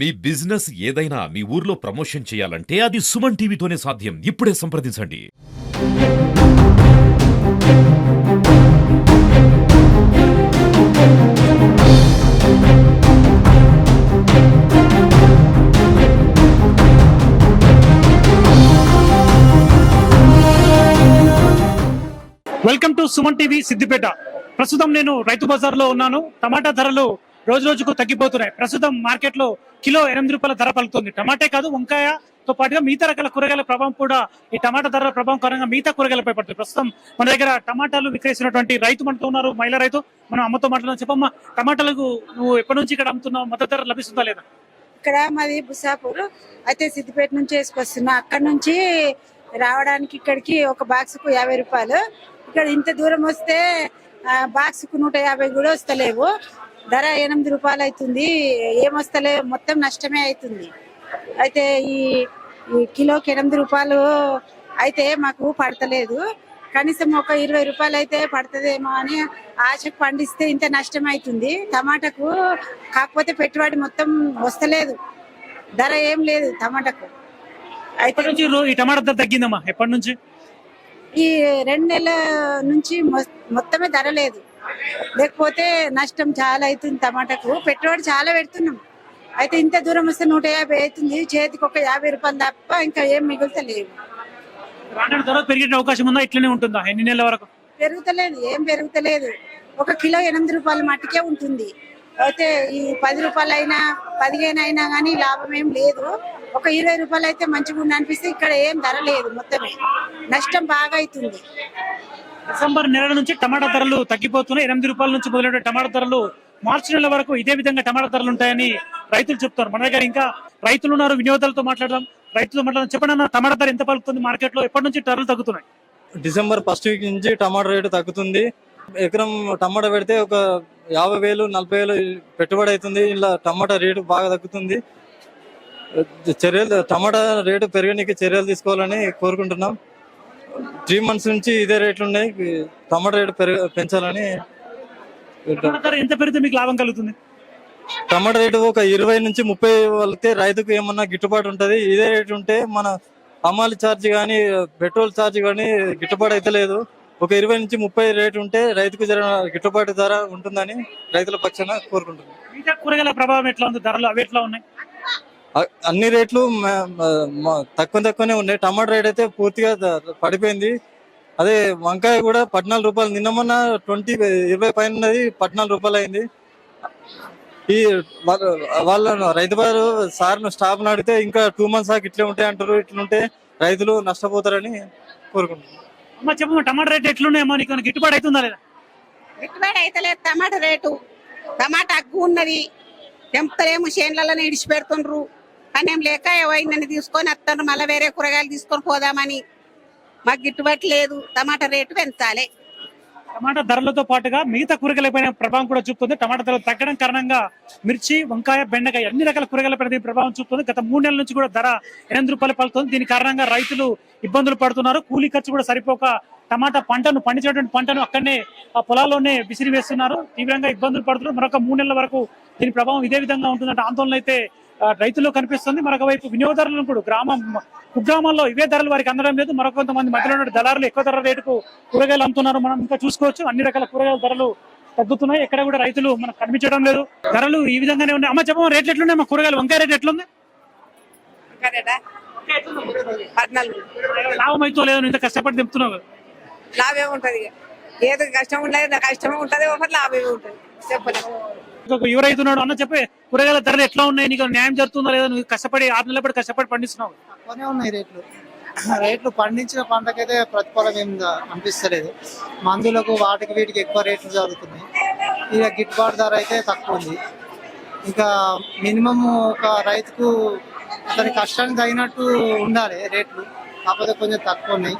మీ business ఏదైనా మీ ఊర్లో promotion చేయాలంటే అది సుమన్ టీవీతోనే సాధ్యం. ఇప్పుడే సంప్రదించండి. Welcome to Suman TV Siddipet. ప్రస్తుతం నేను రైతు బజార్లో ఉన్నాను. టమాటా ధరలు రోజు రోజుకు తగ్గిపోతున్నాయి. ప్రస్తుతం మార్కెట్లో కిలో ఎనిమిది రూపాయల ధర పలుకుతుంది. టమాటే కాదు వంకాయతో పాటుగా మిగతా రకాల కూరగాయల ప్రభావం కూడా ఈ టమాటా ధరల ప్రభావం కారణంగా మిగతా కూరగాయలపై పడుతుంది. ప్రస్తుతం మన దగ్గర టమాటాలు విక్రయిస్తున్నటువంటి రైతు మనతో ఉన్నారు మహిళా రైతు. మనం అమ్మతో మాట్లాడదాం చెప్పమ్మా టమాటాలకు నువ్వు ఎప్పటి నుంచి ఇక్కడ అమ్ముతున్నావు? మద్దతు ధర లభిస్తుందా లేదా? ఇక్కడ మాది బుసాపూర్ అయితే సిద్దిపేట నుంచి వేసుకొస్తున్నా. అక్కడ నుంచి రావడానికి ఇక్కడికి ఒక బాక్స్కు యాభై రూపాయలు. ఇక్కడ ఇంత దూరం వస్తే బాక్స్కు నూట యాభై కూడా వస్తలేవు. ధర ఎనిమిది రూపాయలు అవుతుంది. ఏమొస్తలే మొత్తం నష్టమే అవుతుంది. అయితే ఈ ఈ కిలోకి ఎనిమిది రూపాయలు అయితే మాకు పడతలేదు. కనీసం ఒక ఇరవై రూపాయలు అయితే పడుతుందేమో అని ఆశకు పండిస్తే ఇంత నష్టం అవుతుంది. టమాటాకు కాకపోతే పెట్టుబడి మొత్తం వస్తలేదు. ధర ఏం లేదు టమాటాకు. అయితే ఎప్పటి నుంచి రో- ఈ టమాటా ధర తగ్గిందమ్మా? ఎప్పటి నుంచి? ఈ రెండు నెలల నుంచి మొత్తమే ధర లేదు. లేకపోతే నష్టం చాలా అవుతుంది టమాటాకు. పెట్టుబడి చాలా పెడుతున్నాం. అయితే ఇంత దూరం వస్తే నూట యాభై అవుతుంది. చేతికి ఒక యాభై రూపాయలు తప్ప ఇంకా ఏం మిగులుతలేవు. రానున్న ధర పెరిగే అవకాశం ఉందా? ఇట్లనే ఉంటుందా? ఎన్ని నెలల వరకు? పెరుగుతలేదు. ఏం పెరుగుతలేదు. ఒక కిలో ఎనిమిది రూపాయల మట్టికే ఉంటుంది. అయితే ఈ పది రూపాయలు అయినా పదిహేను అయినా కానీ లాభం ఏం లేదు. ఒక ఇరవై రూపాయలు అయితే మంచిగా అనిపిస్తే ఇక్కడ ఏం ధర లేదు మొత్తమే. నష్టం బాగా అవుతుంది. డిసెంబర్ నెల నుంచి టమాటా ధరలు తగ్గిపోతున్నాయి. ఎనిమిది రూపాయల నుంచి మొదలైన టమాటా ధరలు మార్చి నెల వరకు ఇదే విధంగా టమాటా ధరలు ఉంటాయని రైతులు చెప్తారు మన దగ్గర ఇంకా రైతులు ఉన్నారు వినియోగదారులతో మాట్లాడదాం. రైతులు మాట్లాడదాం. చెప్పండి అన్న టమాటా ధర ఎంత పలుకుతుంది మార్కెట్లో ఎప్పటి నుంచి ధరలు తగ్గుతున్నాయి? డిసెంబర్ ఫస్ట్ వీక్ నుంచి టమాటా రేటు తగ్గుతుంది. ఎకరం టమాటా పెడితే ఒక యాభై వేలు నలభై వేలు పెట్టుబడి అవుతుంది. ఇలా టమాటా రేటు బాగా తగ్గుతుంది. చర్యలు టమాటా రేటు పెరగడానికి చర్యలు తీసుకోవాలని కోరుకుంటున్నాం. త్రీ మంత్స్ నుంచి ఇదే రేట్లు ఉన్నాయి. టమాటా రేటు పెరగ పెంచాలని టమాటా ధర ఎంత పెరిగితే మీకు లాభం కలుగుతుంది? టమాటా రేటు ఒక ఇరవై నుంచి ముప్పై వెళ్తే రైతుకు ఏమన్నా గిట్టుబాటు ఉంటది. ఇదే రేటు ఉంటే మన అమ్మాలి ఛార్జ్ కానీ పెట్రోల్ ఛార్జ్ కానీ గిట్టుబాటు అయితే లేదు. ఒక ఇరవై నుంచి ముప్పై రేటు ఉంటే రైతుకు జర గిట్టుబాటు ధర ఉంటుందని రైతుల పక్షాన కోరుకుంటున్నాం. మిగతా కూరగాయల ప్రభావం ఎట్లా ఉంది? ధరలు అవి ఎట్లా ఉన్నాయి? అన్ని రేట్లు తక్కువ తక్కువనే ఉన్నాయి. టమాటా రేట్ అయితే పూర్తిగా పడిపోయింది. అదే వంకాయ కూడా పద్నాలుగు రూపాయలు. నిన్న మొన్న ట్వంటీ ఇరవై పైన ఉన్నది పద్నాలుగు రూపాయలు అయింది. ఈ వాళ్ళ వాళ్ళ రైతు వారు సార్ను స్టాఫ్ అడిగితే ఇంకా టూ మంత్స్ దాకా ఇట్లే ఉంటాయి అంటారు ఇట్లుంటే రైతులు నష్టపోతారని కోరుకుంటున్నాను అమ్మ చెప్పమ్మా టమాటా రేట్ ఎట్లున్నాయమ్మా? నీకు గిట్టుబాటు అవుతుందా లేదా? గిట్టుబాటు అయితలేదు టమాటా రేటు. టమాటా అగ్గు ఉన్నది. తెంపుతారేమో చేన్లలో ఇడిచి పెడుతుండ్రు కానీ లేక ఏమైందని తీసుకొని వస్తారు మళ్ళీ వేరే కూరగాయలు తీసుకొని పోదామని. మాకు గిట్టుబాటు లేదు. టమాటా రేటు పెంచాలి. టమాటా ధరలతో పాటుగా మిగతా కూరగాయలపైన ప్రభావం కూడా చూపుతుంది. టమాటా ధరలు తగ్గడం కారణంగా మిర్చి వంకాయ బెండకాయ అన్ని రకాల కూరగాయలపైన ప్రభావం చూపుతుంది. గత మూడు నెలల నుంచి కూడా ధర ఎనిమిది రూపాయలు పలుతుంది దీని కారణంగా రైతులు ఇబ్బందులు పడుతున్నారు. కూలీ ఖర్చు కూడా సరిపోక టమాటా పంటను పండించేటువంటి పంటను అక్కడనే ఆ పొలాల్లోనే విసిరి వేస్తున్నారు తీవ్రంగా ఇబ్బందులు పడుతున్నారు. మరొక మూడు నెలల వరకు దీని ప్రభావం ఇదే విధంగా ఉంటుందంటే ఆందోళన అయితే రైతుల్లో కనిపిస్తుంది. మరొక వైపు వినియోగదారులను కూడా గ్రామం కుగ్రామాల్లో ఇవే ధరలు వారికి అందడం లేదు. మరొక కొంతమంది మధ్యలో ఉన్న దళారులు ఎక్కువ ధర రేటుకు కూరగాయలు అమ్ముతున్నారు. మనం ఇంకా చూసుకోవచ్చు. అన్ని రకాల కూరగాయల ధరలు తగ్గుతున్నాయి. ఎక్కడ కూడా రైతులు మనకు కనిపించడం లేదు. ధరలు ఈ విధంగానే ఉన్నాయి. అమ్మ చెప్పమ్మ రేట్లు ఎట్లున్నాయి? మా కూరగాయలు వంకాయ రేట్ ఎట్లుంది? లాభం అయితే లేదు. ఇంత కష్టపడి తెంపుతున్నావు కదా. లాభం ఉంటది ఏదో కష్టం ఉండదు కష్టమే ఉంటది ఒకటి లాభమే ఉంటది చెప్పలేదు యువ అన్న చెప్పే కూరగాయల ధరలు ఎట్లా ఉన్నాయి? నీకు న్యాయం జరుగుతుందా లేదా? నువ్వు కష్టపడి ఆరు నెలల పాటు కష్టపడి పండిస్తున్నావు. తక్కువనే ఉన్నాయి రేట్లు. రేట్లు పండించిన పంటకైతే ప్రతిఫలం ఏం అనిపిస్తలేదు. మందులకు వాటికి వీటికి ఎక్కువ రేట్లు జరుగుతున్నాయి. ఇక గిట్టుబాటు ధర అయితే తక్కువ ఉంది. ఇంకా మినిమం ఒక రైతుకు అతని కష్టానికి తగినట్టు ఉండాలి రేట్లు. కాకపోతే కొంచెం తక్కువ ఉన్నాయి.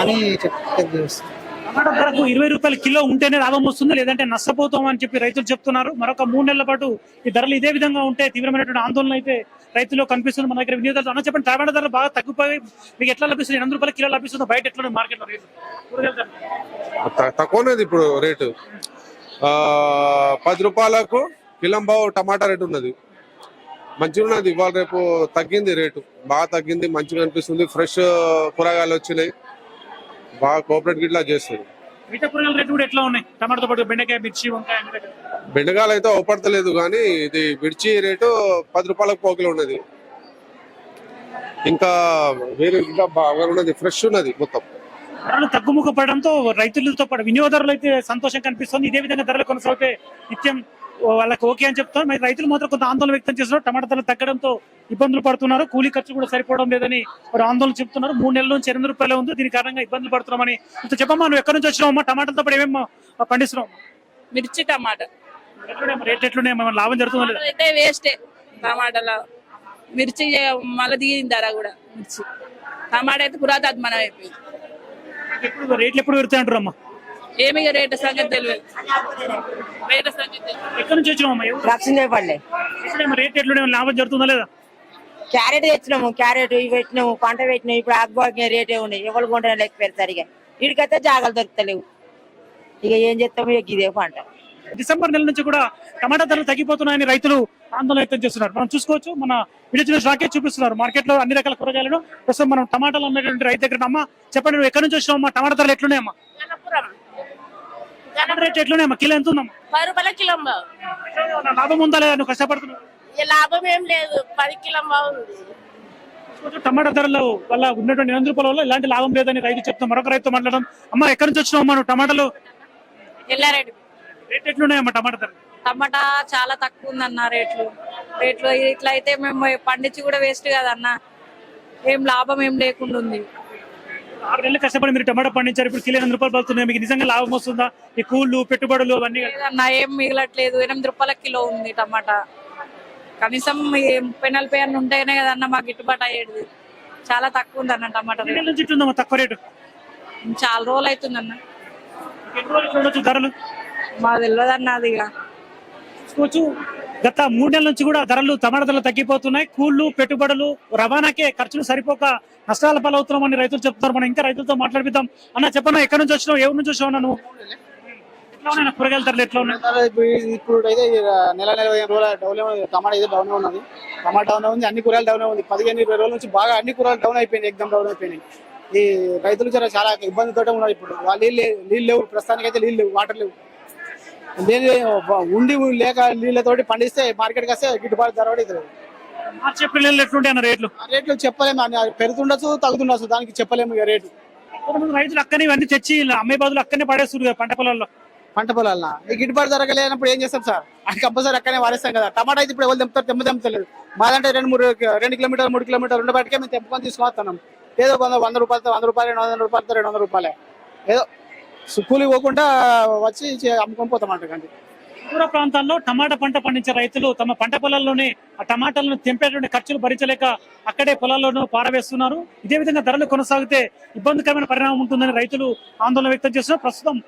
అని చెప్తాను టమాటా ధరకు ఇరవై రూపాయల కిలో ఉంటేనే లాభం వస్తుంది లేదంటే నష్టపోతాం అని చెప్పి రైతులు చెప్తున్నారు. మరొక మూడు నెలల పాటు ఈ ధరలు ఇదే విధంగా ఉంటే తీవ్రమైనటువంటి ఆందోళన అయితే రైతుల్లో కనిపిస్తుంది మన దగ్గర వినియోగదారులు అన్న చెప్పండి టమాటా ధరలు బాగా తగ్గిపోయి మీకు ఎట్లా లభిస్తుంది ఎనిమిది రూపాయల కిలో లభిస్తుంది బయట ఎట్లా మార్కెట్లో రేట్లు ఇప్పుడు రేటు. పది రూపాయలకు కిలంబావు టమాటా రేటు ఉన్నది. మంచిగా ఉన్నది. ఇవాళ రేపు తగ్గింది రేటు. బాగా తగ్గింది మంచిగా అనిపిస్తుంది. ఫ్రెష్ కూరగాయలు వచ్చినాయి. బాగా కోఆపరేట్ గిట్లా చేస్తుంది. మిగతా కూరగాయల రేట్లు కూడా ఎట్లా ఉన్నాయి? టమాటాతో పాటు బెండకాయ మిర్చి వంకాయ అన్ని రకాలు. బెండకాయలు అయితే అవపడతలేదు కానీ ఇది మిర్చి రేటు పది రూపాయలకు పోకిలో ఉన్నది. ఇంకా వేరే ఇంకా బాగా ఉన్నది ఫ్రెష్ ఉన్నది మొత్తం. ధరలు తగ్గుముఖ పడడంతో రైతులతో పాటు వినియోగదారులు అయితే సంతోషం కనిపిస్తుంది. ఇదే విధంగా ధరలు కొనసాగితే నిత్యం వాళ్ళకి ఓకే అని చెప్తారు మరి రైతులు మాత్రం కొంత ఆందోళన వ్యక్తం చేస్తున్నారు. టమాటా ధరలు తగ్గడంతో ఇబ్బందులు పడుతున్నారు. కూలీ ఖర్చు కూడా సరిపోవడం లేదని వారు ఆందోళన చెప్తున్నారు. మూడు నెలల నుంచి ఎనిమిది రూపాయలు ఉంది. దీని కారణంగా ఇబ్బందులు పడుతున్నామని ఇంత చెప్పమ్మా నువ్వు ఎక్కడి నుంచి వచ్చినావమ్మా? టమాటాలతో పాటు ఏమేమి పండిస్తున్నావు? మిర్చి టమాటా. ఎట్లున్నాయి ఏమైనా లాభం జరుగుతుందా వేస్టే. టమాటాల మిర్చి మళ్ళీ దిగింది ధర కూడా మిర్చి. టమాటా అయితే పురాతత్మనం అయిపోయింది రేట్లు ఎప్పుడు పెడతాయి అంటారు అమ్మా ఏమి రేటు సంగతి తెలియదు. రేటు సంగతి తెలియదు. ఎక్కడి నుంచి ఎట్లున్నాయి లాభం జరుగుతుందా లేదా? క్యారెట్ తెచ్చినాము క్యారెట్ ఇవి పెట్టినాము పంట పెట్టినాము ఇప్పుడు ఆకుబాకి రేటే ఉన్నాయి. ఎవరు కొంటే లెక్క పెడతారు ఇక. వీడికైతే జాగాలు దొరుకుతలేవు. ఇక ఏం చేస్తాము? ఇక ఇదే పంట. డిసెంబర్ నెల నుంచి కూడా టమాటా ధరలు తగ్గిపోతున్నాయని రైతులు ఆందోళన వ్యక్తం చేస్తున్నారు. మనం చూసుకోవచ్చు మన విలేజ్ రాకెట్ చూపిస్తున్నారు. మార్కెట్లో అన్ని రకాల కూరగాయలను. ప్రస్తుతం మనం టమాటాలు అమ్మేటువంటి రైతు దగ్గర అమ్మా చెప్పండి నువ్వు ఎక్కడి నుంచి వచ్చినావు అమ్మా? టమాటా ధరలు ఎట్లున్నాయమ్మా? రేట్ ఎట్లున్నాయమ్మా కిలో ఎంత ఉందమ్మా? పది రూపాయల కిలో ఏమన్నా లాభం ఉందా లేదా? నువ్వు కష్టపడుతున్నావు. లాభం ఏం లేదు. పది కిలో బాగుంది టమాటా ధరలు వల్ల ఉన్నటువంటి రూపాయల వల్ల ఇలాంటి లాభం లేదని రైతు చెప్తాం మరొక రైతు మాట్లాడడం అమ్మా ఎక్కడి నుంచి వచ్చినావు అమ్మా నువ్వు? టమాటాలు? ఎల్లారెడ్డి. రేట్ ఎట్లున్నాయమ్మా టమాటా ధరలు? టమాటా చాలా తక్కువ ఉందన్న రేట్లు. రేట్లు ఇట్లా అయితే మేము పండించి కూడా వేస్ట్ కదన్న. ఏం లాభం ఏం లేకుండా ఉంది. ఆరు నెలలు కష్టపడి మీరు టమాటా పండించారు ఇప్పుడు కిలో ఎనిమిది రూపాయలు పడుతున్నాయి మీకు నిజంగా లాభం వస్తుందా? ఈ కూళ్ళు పెట్టుబడులు అవన్నీ? లేదన్న ఏం మిగలట్లేదు. ఎనిమిది రూపాయల కిలో ఉంది టమాటా. కనీసం ముప్పై నలభై అన్న ఉంటేనే కదన్న మాకు గిట్టుబాటు అయ్యేది. చాలా తక్కువ ఉందన్న టమాటా ఎన్ని రేట్ తక్కువ రేటు? చాలా రోజులు అవుతుందన్న. ఎన్ని రోజులు ఇట్లా ఉండొచ్చు ధరలు? మాకు తెలియదన్న అది ఇక. చూసుకోవచ్చు గత మూడు నెలల నుంచి కూడా ధరలు టమాటా ధరలు తగ్గిపోతున్నాయి. కూళ్ళు పెట్టుబడులు రవాణాకే ఖర్చులు సరిపోక నష్టాల పాలవుతున్నామని రైతులు చెప్తున్నారు. మనం ఇంకా రైతులతో మాట్లాడిద్దాం. అన్న చెప్పన్నా ఎక్కడి నుంచి వచ్చినావు? ఎవరి నుంచి వచ్చినావు నువ్వు? ఎట్లా ఉన్నాయి కూరగాయల ధరలు? ఎట్లా ఉన్నాయి? ఇప్పుడు అయితే నెల నెల డౌన్ టమాటా అయితే డౌన్ ఉన్నది. టమాటా డౌన్ ఉంది. అన్ని కూరలు డౌన్ ఉంది. పదిహేను ఇరవై రోజుల నుంచి బాగా అన్ని కూరలు డౌన్ అయిపోయినాయి. ఎగ్జామ్ డౌన్ అయిపోయినాయి. ఈ రైతులు చాలా ఇబ్బందితో ఉన్నారు ఇప్పుడు. వాళ్ళు నీళ్ళు నీళ్ళు లేవు. ప్రస్తుతానికి అయితే నీళ్ళు లేవు వాటర్ లేవు. దేని ఉండి లేక నీళ్ళతోటి పండిస్తే మార్కెట్కి వస్తే గిట్టుబాటు ధర కూడా అవుతుంది మార్చి ఏప్రిల్ నెలలు ఎట్లుంటాయి అన్న రేట్లు? ఆ రేట్లు చెప్పలేము. అన్ని పెరుగుతుండొచ్చు తగ్గుతుండొచ్చు దానికి చెప్పలేము ఇక రేటు. కొంతమంది రైతులు అక్కనే ఇవన్నీ తెచ్చి ఇలా అమ్మే బదులు అక్కనే పడేస్తారు కదా పంట పొలాల్లో. పంట పొలాలన ఈ గిట్టుబాటు ధర లేనప్పుడు ఏం చేస్తాం సార్? అది కంపల్సరీ అక్కడే వారేస్తాం కదా. టమాటా అయితే ఇప్పుడు ఎవరు తెంపుతారు? తెంప తెంపలేదు మాదంటే రెండు మూడు రెండు కిలోమీటర్ మూడు కిలోమీటర్ ఉండబట్టికే మేము తెంపుకొని తీసుకొస్తున్నాం ఏదో వంద వంద రూపాయలతో వంద రూపాయలు రెండు వందల రూపాయలతో రెండు వందల రూపాయలే. ఏదో కూలి పోకుండా వచ్చి అమ్ముకొని పోతాం దూర ప్రాంతాల్లో టమాటా పంట పండించే రైతులు తమ పంట పొలాల్లోనే ఆ టమాటాలను తెంపేటువంటి ఖర్చులు భరించలేక అక్కడే పొలాల్లోనూ పారవేస్తున్నారు. ఇదే విధంగా ధరలు కొనసాగితే ఇబ్బందికరమైన పరిణామం ఉంటుందని రైతులు ఆందోళన వ్యక్తం చేస్తున్నారు. ప్రస్తుతం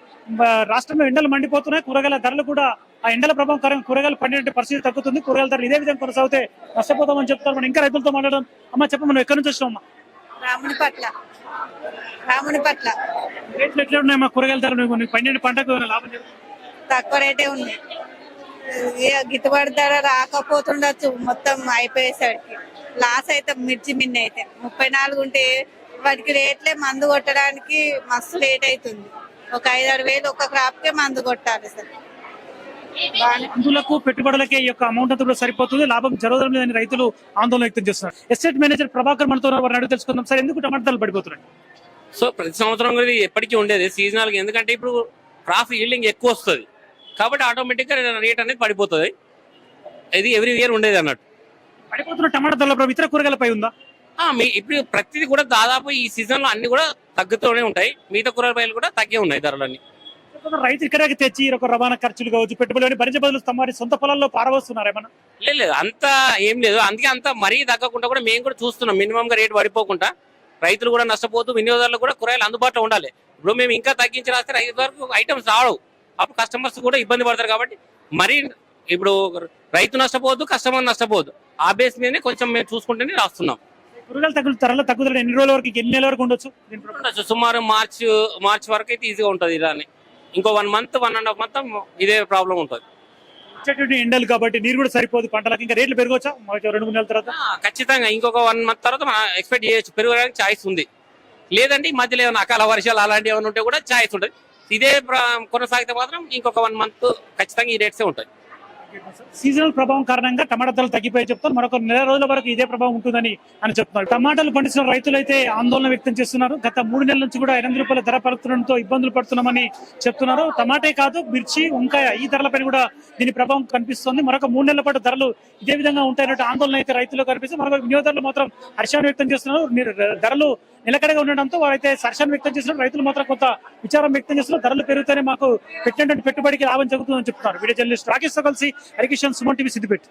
రాష్ట్రంలో ఎండలు మండిపోతున్నాయి. కూరగాయల ధరలు కూడా ఆ ఎండల ప్రభావం కారణంగా కూరగాయలు పండేట పరిస్థితి తగ్గుతుంది. కూరగాయల ధరలు ఇదే విధంగా కొనసాగితే నష్టపోతామని చెప్తారు మనం ఇంకా రైతులతో మాట్లాడడం అమ్మ చెప్ప మనం ఎక్కడి నుంచి వచ్చినాం రాముని పట్ల. రాముని పట్ల. రేట్లు ఎట్లా ఉన్నాయి మా కూరగాయల ధరలు? నీకు పండిన పంటకు లాభం? తక్కువ రేటే ఉంది ఇక గిట్టుబాటు ధర రాకపోతుండొచ్చు. మొత్తం అయిపోయేసరికి. లాస్ అయితే మిర్చి మిన్న అయితే. ముప్పై నాలుగు ఉంటే వాటికి రేట్లే మందు కొట్టడానికి మస్తు రేట్ అవుతుంది. ఒక ఐదారు వేలు ఒక క్రాప్ కే మందు కొట్టాలి సార్ మందులకు పెట్టుబడులకే ఈ యొక్క అమౌంట్ అంతా కూడా సరిపోతుంది. లాభం జరగడం లేదని రైతులు ఆందోళన వ్యక్తం చేస్తున్నారు. ఎస్టేట్ మేనేజర్ ప్రభాకర్ మనతో ఉన్నారు. వారిని అడిగి తెలుసుకుందాం. సార్ ఎందుకు టమాటా ధరలు పడిపోతున్నాయి? సో ప్రతి సంవత్సరం కూడా ఇది ఎప్పటికీ ఉండేది. సీజనల్గా ఎందుకంటే ఇప్పుడు క్రాప్ ఈల్డింగ్ ఎక్కువ వస్తుంది. కాబట్టి ఆటోమేటిక్గా రేట్ అనేది పడిపోతుంది. ఇది ఎవ్రీ ఇయర్ ఉండేది అన్నట్టు. పడిపోతున్న టమాటా ధరల ఇతర కూరగాయలపై ఉందా? ఆ, మీ ఇప్పుడు ప్రతిదీ కూడా దాదాపు ఈ సీజన్లో అన్ని కూడా తగ్గుతూనే ఉంటాయి. మిగతా కూరగాయలు కూడా తగ్గే ఉన్నాయి ధరలన్నీ. రైతు ఇక్కడికి తెచ్చి ఒక రవాణా ఖర్చులు కావచ్చు పెట్టుబడి భరించే బదులు తమ సొంత పొలాల్లో పారవస్తున్నారు ఏమన్నా? లేదు లేదు అంత ఏం లేదు. అందుకే అంత మరీ తగ్గకుండా కూడా మేము కూడా చూస్తున్నాం. మినిమం గా రేట్ పడిపోకుండా రైతులు కూడా నష్టపోతూ వినియోగదారులు కూడా కూరగాయలు అందుబాటులో ఉండాలి. ఇప్పుడు మేము ఇంకా తగ్గించి రాస్తే రైతు వరకు ఐటమ్స్ రావవు అప్పుడు కస్టమర్స్ కూడా ఇబ్బంది పడతారు కాబట్టి మరీ ఇప్పుడు రైతు నష్టపోవద్దు కస్టమర్ నష్టపోవద్దు ఆ బేస్ మీదనే కొంచెం మేము చూసుకుంటేనే రాస్తున్నాం. కూరగాయలు తగ్గు ధరలు తగ్గుదల ఎన్ని రోజుల వరకు ఎన్ని నెలల వరకు? ఉండొచ్చు? సుమారు మార్చ్ మార్చ్ వరకు అయితే ఈజీగా ఉంటుంది ఇలానే. ఇంకో one month one and half month ఇదే ప్రాబ్లం ఉంటుంది. వచ్చేటువంటి ఎండలు కాబట్టి నీరు కూడా సరిపోదు పంటలకు ఇంకా రేట్లు పెరగవచ్చా రెండు మూడు నెలల తర్వాత? ఖచ్చితంగా ఇంకొక వన్ మంత్ తర్వాత మనం ఎక్స్పెక్ట్ చేయొచ్చు పెరగడానికి ఛాయిస్ ఉంది. లేదంటే ఈ మధ్యలో ఏమైనా అకాల వర్షాలు అలాంటివి ఏమైనా ఉంటే కూడా ఛాయిస్ ఉంటుంది. ఇదే కొనసాగితే మాత్రం ఇంకొక వన్ మంత్ ఖచ్చితంగా ఈ రేట్సే ఉంటాయి. సీజనల్ ప్రభావం కారణంగా టమాటా ధరలు తగ్గిపోయి చెప్తారు. మరొక నెల రోజుల వరకు ఇదే ప్రభావం ఉంటుందని అని చెప్తున్నారు. టమాటాలు పండించిన రైతులు అయితే ఆందోళన వ్యక్తం చేస్తున్నారు. గత మూడు నెలల నుంచి కూడా ఎనిమిది రూపాయల ధర పలుకుతుండటంతో ఇబ్బందులు పడుతున్నామని చెప్తున్నారు. టమాటే కాదు మిర్చి వంకాయ ఈ ధరలపైన కూడా దీని ప్రభావం కనిపిస్తుంది. మరొక మూడు నెలల పాటు ధరలు ఇదే విధంగా ఉంటాయన్నట్టు ఆందోళన అయితే రైతులు కనిపిస్తుంది మరొక వినియోగదారులు మాత్రం హర్షాన్ని వ్యక్తం చేస్తున్నారు. ధరలు నిలకడగా ఉండడంతో వారైతే హర్షాన్ని వ్యక్తం చేస్తున్నారు. రైతులు మాత్రం కొంత విచారం వ్యక్తం చేస్తున్నారు. ధరలు పెరుగుతూనే మాకు పెట్టినటువంటి పెట్టుబడికి లాభం జరుగుతుందని చెప్తున్నారు. వీడియో జర్నలిస్ట్ రాకేష్తో కలిసి హరికిషన్ సుమన్ టీవీ సిద్దిపేట